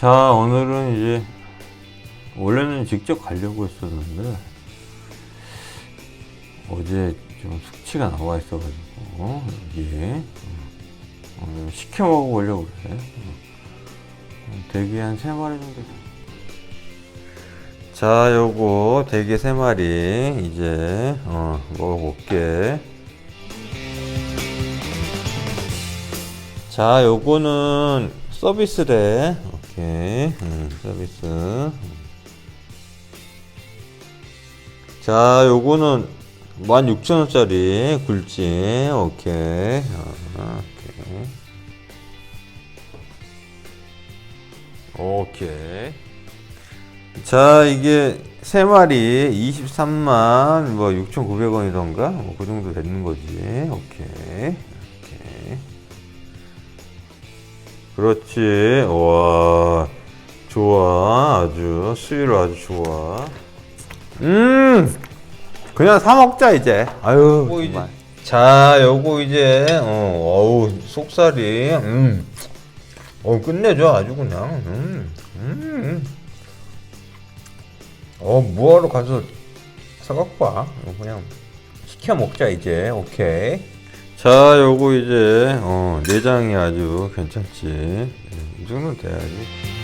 자, 오늘은 이제 원래는 직접 가려고 했었는데 어제 좀 숙취가 나와 있어가지고 이게 오늘 시켜 먹어보려고 그래. 대게 한세 마리 정도. 자, 요거 대게 세 마리 이제 어, 먹어볼게. 자, 요거는 서비스래. 오케이. 음, 서비스. 자, 요거는 16,000원짜리 굴지. 오케이. 아, 오케이. 오케이. 자, 이게 세 마리 23만 뭐 6,900원이던가? 뭐 그 정도 되는 거지. 오케이. 그렇지. 와. 좋아. 아주 수위로 아주 좋아. 음. 그냥 사 먹자 이제. 아유. 뭐 정말. 자, 요거 이제 어, 어우, 속살이 음. 어, 끝내줘 아주 그냥. 음. 음. 어, 뭐하러 가서 사갖고 와. 어, 그냥 시켜 먹자 이제. 오케이. 자, 요거 이제 어, 내장이 아주 괜찮지. 예, 이 정도는 돼야지.